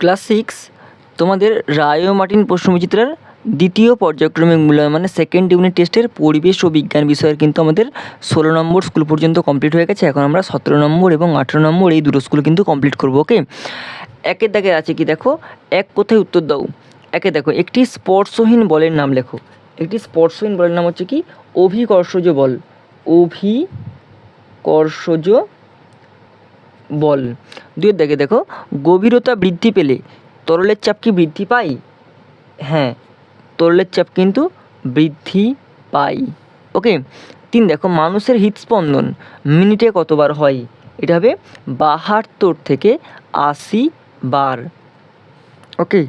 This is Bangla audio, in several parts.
ক্লাস সিক্স তোমাদের রায় ও মার্টিন প্রশ্নবিচিত্রার দ্বিতীয় পর্যায়ক্রমিক মূল্যায়ন মানে সেকেন্ড ইউনিট টেস্টের পরিবেশ ও বিজ্ঞান বিষয়ের কিন্তু আমাদের ষোলো নম্বর স্কুল পর্যন্ত কমপ্লিট হয়ে গেছে। এখন আমরা সতেরো নম্বর এবং আঠেরো নম্বর এই দুটো স্কুল কিন্তু কমপ্লিট করব ওকে একের দাগে আছে কি দেখো? এক কোথায় উত্তর দাও? একে দেখো, একটি স্পর্শহীন বলের নাম লেখো। একটি স্পর্শহীন বলের নাম হচ্ছে কি? অভিকর্ষজ বল। অভিকর্ষজ বল। দুয়ের দেখে দেখো। গভীরতা বৃদ্ধি পেলে তরলের চাপ কি বৃদ্ধি পায়? হ্যাঁ তরলের চাপ কিন্তু বৃদ্ধি পায়। ওকে, তিন দেখো, মানুষের হৃদস্পন্দন মিনিটে কতবার হয়? এটা হবে বাহাত্তর থেকে আশি বার। ওকে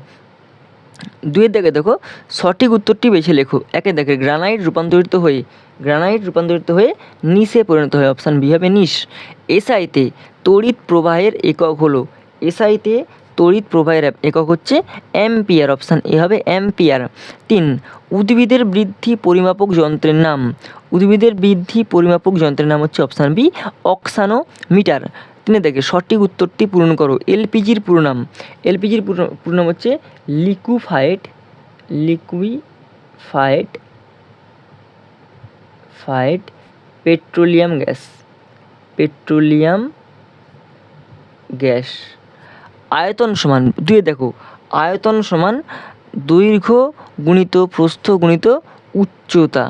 দুয়ের দেখে দেখো, সঠিক উত্তরটি বেছে লেখো। একে দেখে গ্রানাইট রূপান্তরিত হয়ে গ্রানাইট রূপান্তরিত হয়ে নিশে পরিণত হয় অপশান বি হবে নিশ এসআইতে তড়িৎ প্রবাহের একক হলো এসআইতে তড়িৎ প্রবাহের একক হচ্ছে অ্যাম্পিয়ার অপশান এ হবে অ্যাম্পিয়ার তিন, উদ্ভিদের বৃদ্ধি পরিমাপক যন্ত্রের নাম। উদ্ভিদের বৃদ্ধি পরিমাপক যন্ত্রের নাম হচ্ছে অপশান বি অক্সানোমিটার তিনে দেখে সঠিক উত্তরটি পূরণ করো। এলপিজির পুরো নাম এলপিজির পুরো নাম হচ্ছে লিকুফাইড, লিকুইফাইড, ফাইড পেট্রোলিয়াম গ্যাস। Petroleum gas. আয়তন সমান, দুয়ে দেখো, আয়তন সমান দৈর্ঘ্য গুণিত প্রস্থ গুণিত উচ্চতা।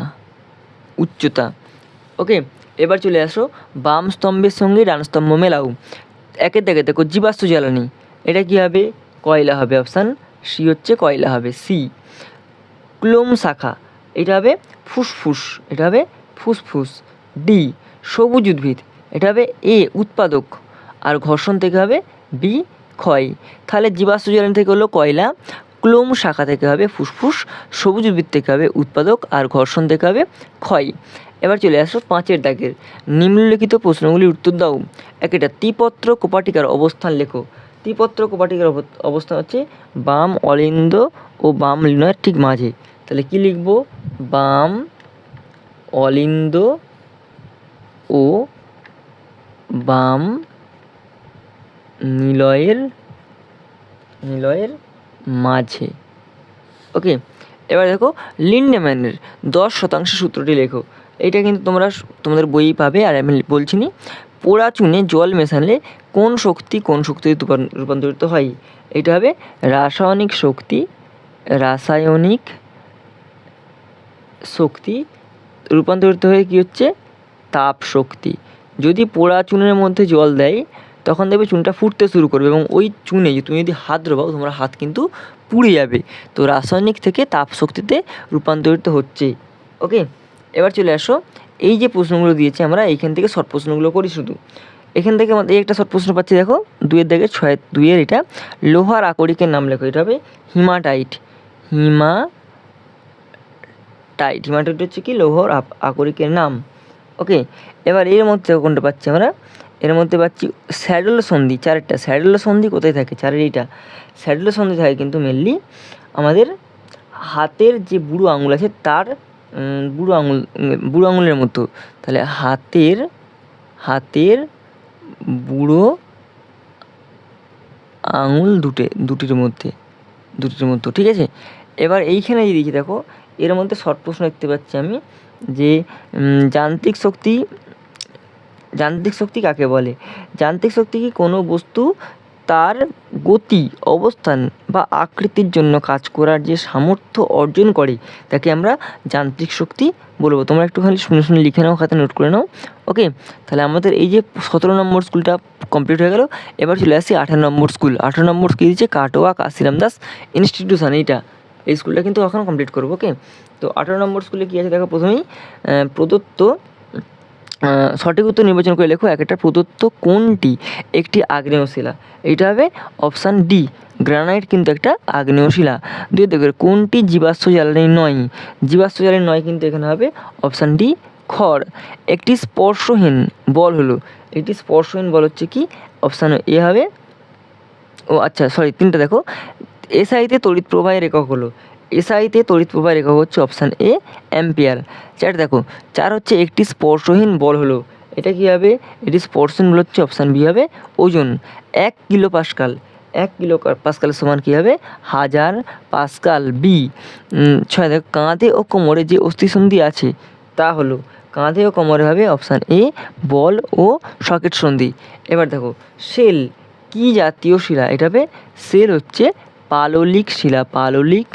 উচ্চতা। ওকে? এবার চলে আসো বাম স্তম্ভের সঙ্গে ডান স্তম্ভ মেলাও। একে দেখে দেখো জীবাশ্ম জ্বালানি। এটা কী হবে? কয়লা হবে। অপশান সি হচ্ছে কয়লা হবে। সি ক্লোম শাখা। এটা হবে ফুসফুস। এটা হবে ফুসফুস। ডি সবুজ উদ্ভিদ। এটা হবে এ উৎপাদক। আর ঘর্ষণ থেকে হবে বি ক্ষয়। তাহলে জীবাশ্ম জ্বালানি থেকে হলো কয়লা। ক্লোম শাখা থেকে হবে ফুসফুস। সবুজ উদ্ভিদ থেকে হবে উৎপাদক। আর ঘর্ষণ থেকে হবে ক্ষয়। এবার চলে আসো পাঁচের দাগের। নিম্নলিখিত প্রশ্নগুলির উত্তর দাও। একটা ত্রিপত্র কোপাটিকার অবস্থান লেখো। ত্রিপত্র কোপাটিকার অব- অবস্থান হচ্ছে বাম অলিন্দ ও বাম লিনয়ের ঠিক মাঝে। তাহলে কি লিখব? বাম অলিন্দ ও বাম নিলয়ের নিলয়ের মাঝে। ওকে, এবার দেখো লিন্ডেম্যানের দশ শতাংশ সূত্রটি লেখো। এটা কিন্তু তোমরা তোমাদের বইই পাবে, আর আমি বলছি নি পোড়া চুনে জল মেশালে কোন শক্তি কোন শক্তিতে রূপান্তরিত হয়? এটা হবে রাসায়নিক শক্তি রাসায়নিক শক্তি, রূপান্তরিত হয়ে কী হচ্ছে? তাপ শক্তি। যদি পোড়া চুনের মধ্যে জল দেয়, তখন দেখবে চুনটা ফুটতে শুরু করবে এবং ওই চুনে তুমি যদি হাত ডোবাও তোমার হাত কিন্তু পুড়ে যাবে। তো রাসায়নিক থেকে তাপ শক্তিতে রূপান্তরিত হচ্ছে। ওকে এবার চলে আসো, এই যে প্রশ্নগুলো দিয়েছে আমরা, এইখান থেকে শর্ট প্রশ্নগুলো করি শুধু। এখান থেকে আমাদের এই একটা শর্ট প্রশ্ন পাচ্ছি, দেখো, দুইয়ের দিকে ছয়, দুইয়ের এটা। লোহার আকরিকের নাম লেখো, এটা হবে হিমাটাইট। হিমা টাইট হিমাটাইট হচ্ছে কি? লৌহর আকরিকের নাম। ওকে এবার এর মধ্যে কোনটা পাচ্ছি আমরা? এর মধ্যে পাচ্ছি স্যাডল সন্ধি চারটা স্যাডল সন্ধি কোথায় থাকে? চারের এইটা। স্যাডল সন্ধি থাকে কিন্তু মেনলি আমাদের হাতের যে বুড়ো আঙুল আছে, তার বুড়ো আঙুল, বুড়ো আঙুলের মতো। তাহলে হাতের হাতের বুড়ো আঙুল দুটে, দুটির মধ্যে দুটির মধ্যে, ঠিক আছে? এবার এইখানে যদি দেখি, দেখো, এর মধ্যে শর্ট প্রশ্ন দেখতে পাচ্ছি আমি, যে যান্ত্রিক শক্তি যান্ত্রিক শক্তি কাকে বলে? যান্ত্রিক শক্তি কি কোনো বস্তু তার গতি, অবস্থান বা আকৃতির জন্য কাজ করার যে সামর্থ্য অর্জন করে, তাকে আমরা যান্ত্রিক শক্তি বলব। তোমরা একটুখানি শুনে শুনে লিখে নাও, খাতে নোট করে নাও। ওকে? তাহলে আমাদের এই যে সতেরো নম্বর স্কুলটা কমপ্লিট হয়ে গেল। এবার চলে আসি আঠারো নম্বর স্কুল। আঠারো নম্বর স্কুল দিচ্ছে কাটোয়া কাশিরাম দাস ইনস্টিটিউশন এইটা। এই স্কুলটা কিন্তু এখন কমপ্লিট করব, ওকে? তো আঠারো নম্বর স্কুলে কী আছে? দেখো প্রথমেই প্রদত্ত সঠিক উত্তর নির্বাচন করে লেখো একটা প্রদত্ত কোনটি একটি আগ্নেয় শিলা? এইটা হবে অপশান ডি গ্রানাইট কিন্তু একটা আগ্নেয় শিলা। দুই দেখো, কোনটি জীবাশ্ম জ্বালানি নয়? জীবাশ্ম জ্বালানি নয় কিন্তু এখানে হবে অপশান ডি খড়। একটি স্পর্শহীন বল হলো, একটি স্পর্শহীন বল হচ্ছে কি? অপশান এ হবে, ও আচ্ছা সরি তিনটা দেখো। এসআইতে তড়িৎ প্রবাহের একক হলো এসআইতে তড়িৎ প্রবাহের একক হচ্ছে অপশান এ অ্যাম্পিয়ার চার, দেখো, চার হচ্ছে একটি স্পর্শহীন বল হলো। এটা কী হবে? এটি স্পর্শহীন বল হচ্ছে অপশান বি হবে। ওজন, এক কিলো পাস্কাল এক কিলো পাস্কাল সমান কী হবে? হাজার পাস্কাল বি ছয়, দেখো, কাঁধে ও কোমরে যে অস্থিসন্ধি আছে, তা হলো, কাঁধে ও কোমরে হবে option A ball O socket সন্ধি। এবার দেখো, সেল কি জাতীয় শিলা? এটা হবে, সেল হচ্ছে পাললিক শিলা। পাললিক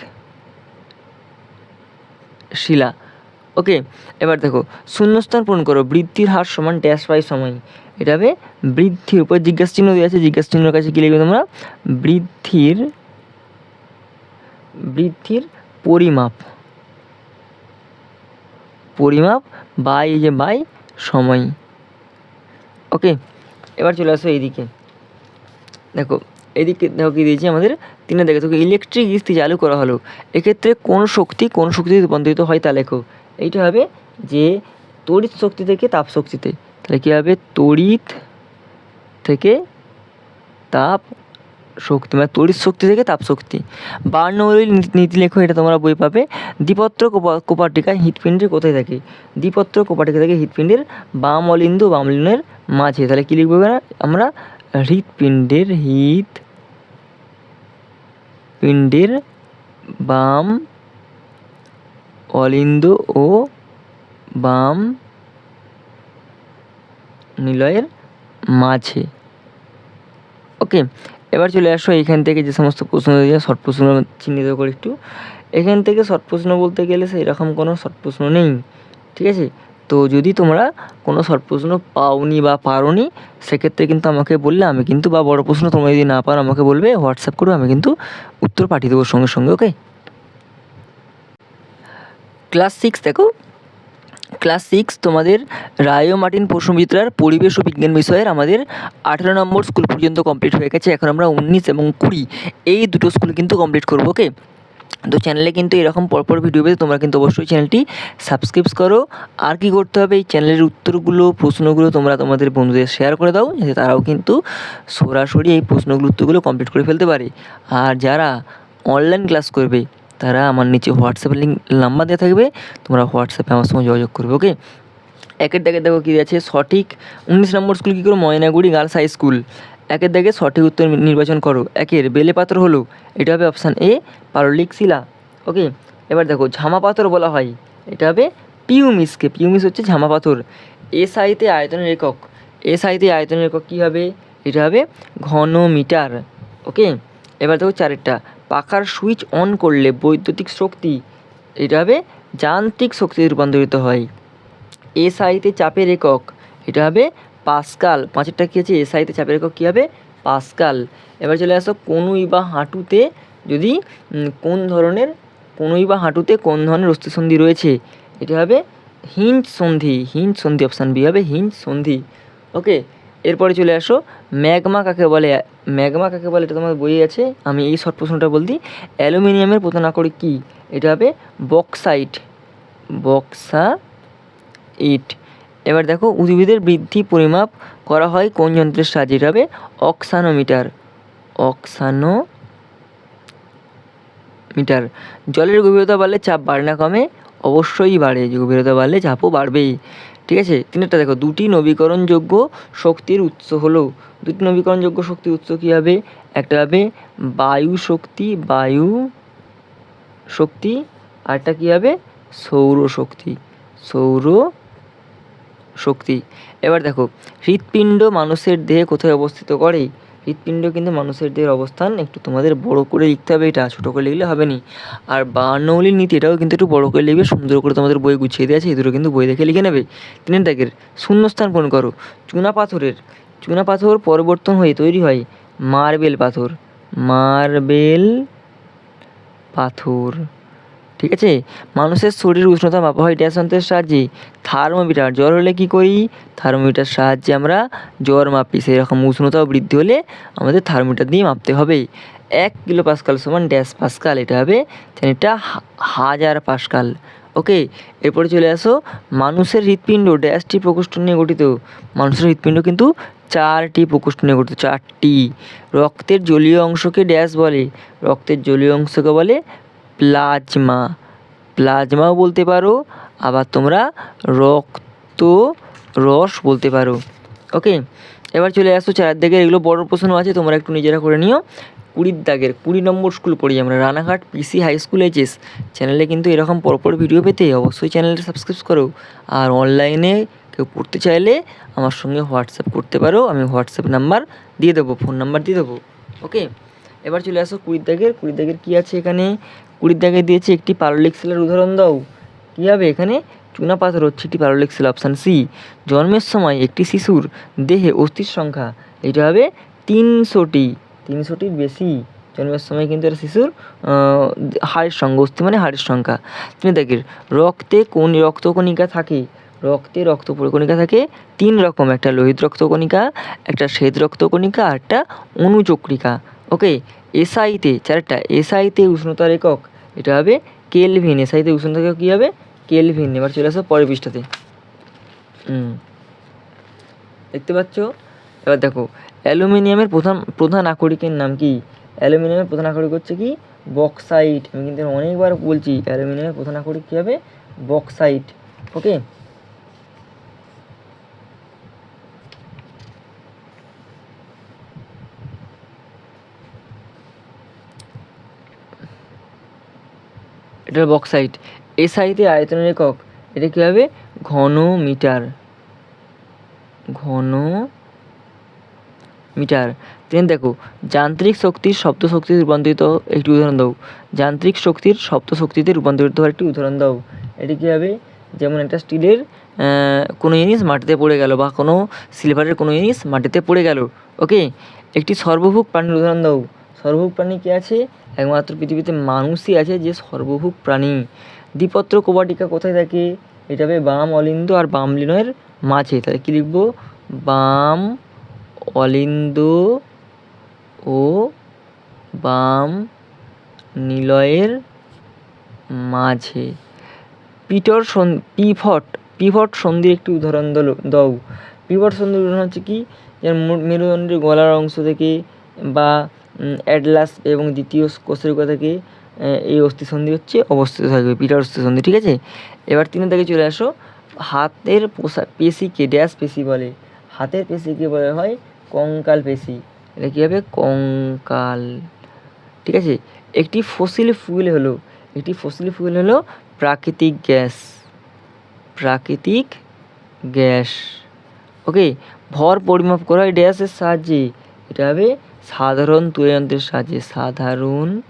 শিলা। ওকে, এবার দেখো, শূন্যস্থান পূরণ করো, বৃদ্ধির হার সমান ড্যাশ বাই সময় এটা হবে বৃদ্ধির উপর জিজ্ঞাসা চিহ্ন দেওয়া আছে, জিজ্ঞাসা চিহ্নের কাছে কী লিখবে তোমরা? বৃদ্ধির বৃদ্ধির পরিমাপ। পরিমাপ বাই যে বাই সময় ওকে, এবার চলে আসো এইদিকে। দেখো এদিকে দেখো দিয়েছি আমাদের? তিনে দেখে তোকে ইলেকট্রিক ইস্তি চালু করা হলো। এক্ষেত্রে কোন শক্তি, কোন শক্তিতে রূপান্তরিত হয় তা লেখো। এইটা হবে যে তড়িৎ শক্তি থেকে তাপ শক্তিতে। তাহলে কী হবে? তড়িৎ থেকে তাপ শক্তি মানে তড়িৎ শক্তি থেকে তাপ শক্তি। বার্নৌলির নীতি- লেখো, এটা তোমরা বই পাবে। দ্বিপত্র কোপা- কোপাটিকায় হৃৎপিণ্ডের কোথায় থাকে? দ্বিপত্র কোপাটিকা থাকে হৃৎপিণ্ডের বাম অলিন্দ বাম অলিন্দের মাঝে। তাহলে কী লিখব আমরা হৃৎপিণ্ডের হৃৎ পিণ্ডের বাম অলিন্দ ও বাম নিলয়ের মাঝে। ওকে, এবার চলে আসো এখান থেকে যে সমস্ত প্রশ্ন দিয়ে শর্ট প্রশ্ন চিহ্নিত করি একটু। এখান থেকে শর্ট প্রশ্ন বলতে গেলে সেরকম কোনো শর্ট প্রশ্ন নেই, ঠিক আছে? তো যদি তোমরা কোনো শর্ট প্রশ্ন পাওনি বা পারোনি, সেক্ষেত্রে কিন্তু আমাকে বললে, আমি কিন্তু বা বড় প্রশ্ন তোমরা যদি না পারো, আমাকে বলবে, হোয়াটসঅ্যাপ করো আমি কিন্তু উত্তর পাঠিয়ে দেবো সঙ্গে সঙ্গে, ওকে? ক্লাস সিক্স দেখো। ক্লাস সিক্স তোমাদের রায় মার্টিন প্রশ্নবিদ্যার পরিবেশ ও বিজ্ঞান বিষয়ের আমাদের আঠেরো নম্বর স্কুল পর্যন্ত কমপ্লিট হয়ে গেছে। এখন আমরা উনিশ এবং কুড়ি, এই দুটো স্কুল কিন্তু কমপ্লিট করব, ওকে? তো চ্যানেলে কিন্তু এরকম পরপর ভিডিও পেতে তোমরা কিন্তু অবশ্যই চ্যানেলটি সাবস্ক্রাইব করো। আর কি করতে হবে, এই চ্যানেলের উত্তরগুলো, প্রশ্নগুলো তোমরা তোমাদের বন্ধুদের শেয়ার করে দাও, যাতে তারাও কিন্তু সরাসরি এই প্রশ্নগুলো, উত্তরগুলো কমপ্লিট করে ফেলতে পারে। আর যারা অনলাইন ক্লাস করবে, তারা আমার নিচে হোয়াটসঅ্যাপ লিঙ্ক নাম্বার দেওয়া থাকবে, তোমরা হোয়াটসঅ্যাপে আমার সঙ্গে যোগাযোগ করবে ওকে একের দেখে দেখো কী আছে, সঠিক। উনিশ নম্বর স্কুল কী করো? ময়নাগুড়ি গার্লস হাই স্কুল একের দাগে সঠিক উত্তর নির্বাচন করো। একের বেলে পাথর হলো। এটা হবে অপশান এ পারলিক শিলা। ওকে এবার দেখো, ঝামা পাথর বলা হয়। এটা হবে পিউমিসকে পিউমিস হচ্ছে ঝামা পাথর। এস আইতে আয়তনের একক। এস আইতে আয়তনের একক কী হবে? এটা হবে ঘন মিটার ওকে এবার দেখো চারেরটা। পাখার সুইচ অন করলে বৈদ্যুতিক শক্তি, এটা হবে যান্ত্রিক শক্তিতে রূপান্তরিত হয়। এসআইতে চাপের একক। এটা হবে পাস্কাল, পাঁচেরটা কী আছে? এসআইতে চাপের একক কী হবে? পাস্কাল। এবার চলে আসো কনুই বা হাঁটুতে, যদি কোন ধরনের, কনুই বা হাঁটুতে কোন ধরনের অস্থিসন্ধি রয়েছে? এটা হবে হিঞ্জ সন্ধি হিঞ্জ সন্ধি অপশান বি হবে হিঞ্জ সন্ধি। ওকে এরপরে চলে আসো ম্যাগমা কাকে বলে? ম্যাগমা কাকে বলে? এটা তোমার বইয়ে আছে। আমি এই শর্ট প্রশ্নটা বলছি অ্যালুমিনিয়ামের প্রধান আকরিক কী? এটা হবে বক্সাইট। বক্সা ইট এবার দেখো উদ্ভিদের বৃদ্ধি পরিমাপ করা হয় কোন যন্ত্রের সাহায্যে? এটা হবে অক্সানোমিটার। অক্সানো মিটার জলের গভীরতা বাড়লে চাপ বাড়ে না কমে, অবশ্যই বাড়ে। গভীরতা বাড়লে চাপও বাড়বেই। ঠিক আছে? তিনটা দেখো, দুটি নবীকরণযোগ্য শক্তির উৎস হলো। দুটি নবীকরণযোগ্য শক্তির উৎস কী হবে? একটা হবে বায়ু শক্তি বায়ু শক্তি আরটা কী হবে? সৌর শক্তি। সৌর শক্তি। এবার দেখো, হৃৎপিণ্ড মানুষের দেহে কোথায় অবস্থিত করে? হৃৎপিণ্ড কিন্তু মানুষের দেহের অবস্থান একটু তোমাদের বড় করে লিখতে হবে, এটা ছোটো করে লিখলে হবে না। আর বার্নৌলির নীতি, এটাও কিন্তু একটু বড় করে লিখবে, সুন্দর করে তোমাদের বই গুছিয়ে দেওয়া আছে, এই দুটো কিন্তু বই দেখে লিখে নেবে। তিনের দাগের, শূন্যস্থান পূরণ করো। চুনা পাথরের, চুনা পাথর পরিবর্তন হয়ে তৈরি হয় মার্বেল পাথর। মার্বেল পাথর। ঠিক আছে? মানুষের শরীর উষ্ণতা মাপা হয় যন্ত্রের সাহায্যে। থার্মোমিটার জ্বর হলে কি করি? থার্মোমিটার সাহায্যে আমরা জ্বর মাপি। সেই রকম উষ্ণতাও বৃদ্ধি হলে আমাদের থার্মোমিটার দিয়ে মাপতে হবে। এক কিলো পাস্কাল সমান ড্যাশ পাস্কাল, এটা হবে এটা হাজার পাস্কাল। ওকে? এরপরে চলে আসো। মানুষের হৃৎপিণ্ড ড্যাশটি প্রকোষ্ঠ নিয়ে গঠিত। মানুষের হৃৎপিণ্ড কিন্তু চারটি প্রকোষ্ঠ নিয়ে গঠিত, চারটি। রক্তের জলীয় অংশকে ড্যাশ বলে। রক্তের জলীয় অংশকে বলে প্লাজমা। প্লাজমাও বলতে পারো, আবার তোমরা রক্ত রস বলতে পারো। ওকে এবার চলে আসো চার দিকে এগুলো বড় প্রশ্ন আছে, তোমরা একটু নিজেরা করে নিও। কুড়ির দাগের, কুড়ি নম্বর স্কুল পড়ি আমরা, Ranaghat PC high school HS চ্যানেলে কিন্তু এরকম পরপর ভিডিও পেতে অবশ্যই চ্যানেলটা সাবস্ক্রাইব করো। আর অনলাইনে কেউ পড়তে চাইলে আমার সঙ্গে হোয়াটসঅ্যাপ করতে পারো, আমি হোয়াটসঅ্যাপ নাম্বার দিয়ে দেবো ফোন নাম্বার দিয়ে দেবো। ওকে এবার চলে আসো কুড়ির দাগের। কুড়ির দাগের কী আছে এখানে? কুড়ির দাগে দিয়েছে একটি পারলিক সেলের উদাহরণ দাও। কী হবে এখানে? চুনা পাথর হচ্ছে একটি পারলিক সেল অপশান সি। জন্মের সময় একটি শিশুর দেহে অস্থির সংখ্যা, এটা হবে তিনশোটি। তিনশোটির বেশি। জন্মের সময় কিন্তু এটা শিশুর হাড়ের সংখ্যা অস্থি মানে হাড়ের সংখ্যা। তুমি দেখের রক্তে কোন রক্তকণিকা থাকে? রক্তে রক্ত কণিকা থাকে। তিন রকম, একটা লোহিত রক্তকণিকা, একটা শ্বেত রক্তকণিকা আর একটা অনুচক্রিকা। ওকে? এসআইতে, চারটা, এসআইতে উষ্ণতার একক, এটা হবে কেলভিন। এসআইতে উষ্ণতার একক কী হবে? কেলভিন। এবার চলে আসো পরের পৃষ্ঠাতে। দেখতে পাচ্ছ? এবার দেখো, অ্যালুমিনিয়ামের প্রধান প্রধান আকরিকের নাম কি? অ্যালুমিনিয়ামের প্রধান আকরিক হচ্ছে কি? বক্সাইট। আমি কিন্তু অনেকবার বলছি, অ্যালুমিনিয়ামের প্রধান আকরিক কী হবে? বক্সাইট। ওকে? এটা বক্সাইট। এসআইতে আয়তনের একক, এটা কী হবে? ঘন মিটার ঘন মিটার দেন দেখো, যান্ত্রিক শক্তির শব্দ শক্তিতে রূপান্তরিত একটি উদাহরণ দাও। যান্ত্রিক শক্তির শব্দ শক্তিতে রূপান্তরিত হওয়ার একটি উদাহরণ দাও। এটি কী হবে? যেমন একটা স্টিলের কোনো জিনিস মাটিতে পড়ে গেল বা কোনো সিলভারের কোনো জিনিস মাটিতে পড়ে গেল। ওকে একটি সর্বভুক প্রাণীর উদাহরণ দাও। সর্বভুক প্রাণী কী আছে? একমাত্র পৃথিবীতে মানুষই আছে যে সর্বভুক প্রাণী দ্বিপত্র কোবাটিকা কোথায় থাকে? এটা হবে বাম অলিন্দ আর বাম লিনয়ের মাঝে। তাহলে কী লিখব? বাম অলিন্দ ও বাম নিলয়ের মাঝে। পিটর সন, পিভট পিভট সন্ধির একটি উদাহরণ দাও। পিভট সন্ধির উদাহরণ হচ্ছে কি? যেমন মেরুদণ্ডের গলার অংশ থেকে বা অ্যাডলাস এবং দ্বিতীয় কোষেরিকা থেকে আহ, এই অস্থিসন্ধি হচ্ছে অবস্থিত থাকবে পিটার অস্থিসন্ধি ঠিক আছে? এবার তিনের দিকে চলে আসো হাতের পোশাক পেশিকে ড্যাশ পেশি বলে হাতের পেশিকে বলা হয় কঙ্কাল পেশি এটা কী হবে? কঙ্কাল ঠিক আছে? একটি ফসিল ফুয়েল হলো একটি ফসিল ফুয়েল হলো প্রাকৃতিক গ্যাস প্রাকৃতিক গ্যাস ওকে ভর পরিমাপ করা হয় ড্যাশের সাহায্যে এটা হবে সাধারণ তুলা যন্ত্রের সাহায্যে সাধারণ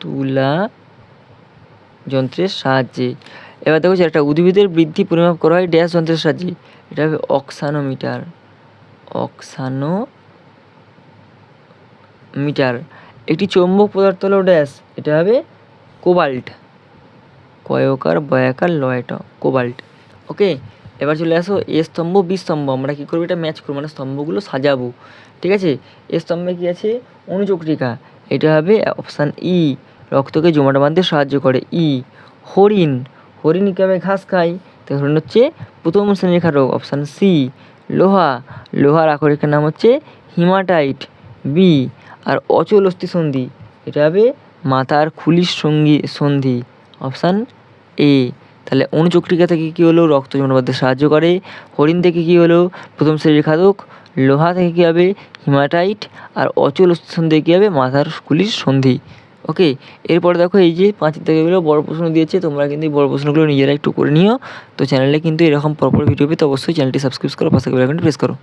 তুলা যন্ত্রের সাহায্যে। এবার দেখো একটা উদ্ভিদের বৃদ্ধি পরিমাপ করা হয় ড্যাশ যন্ত্রের সাহায্যে। এটা হবে অক্সানোমিটার। অক্সানো মিটার একটি চৌম্বক পদার্থ হলো ড্যাশ। এটা হবে কোবাল্ট। কয়কার, বয়াকার, লয়ট, কোবাল্ট। ওকে? এবার চলে আসো এ স্তম্ভ, বি স্তম্ভ। আমরা কী করব? এটা ম্যাচ করব। মানে স্তম্ভগুলো সাজাবো। ঠিক আছে? এ স্তম্ভে কী আছে? অনুচক্রিকা। এটা হবে অপশান ই রক্তকে জমাট বাঁধতে সাহায্য করে। ই হরিণ। হরিণ কীভাবে ঘাস খায় তো হরিণ হচ্ছে প্রথম শ্রেণির রোগ অপশান সি লোহা। লোহার আকরিকের নাম হচ্ছে হিমাটাইট। বি আর অচল অস্থি সন্ধি। এটা হবে মাথার খুলির সঙ্গী সন্ধি। অপশান এ তাহলে অনুচক্রিকা থেকে কী হলো? রক্ত জমাট বাঁধতে সাহায্য করে। হরিণ থেকে কী হলো? প্রথম শ্রেণির খাদক। লোহা থেকে কী হবে? হিমাটাইট। আর অচল অস্থি সন্ধি কী হবে? মাথার খুলির সন্ধি। ওকে এরপর দেখো এই যে পাঁচের থেকে এগুলো বড় প্রশ্ন দিয়েছে, তোমরা কিন্তু এই বড় প্রশ্নগুলো নিজেরা একটু করে নিও। তো চ্যানেলে কিন্তু এরকম পরপর ভিডিও পেতে অবশ্যই চ্যানেলটি সাবস্ক্রাইব করো, পাশে বেল আইকনটি প্রেস করো।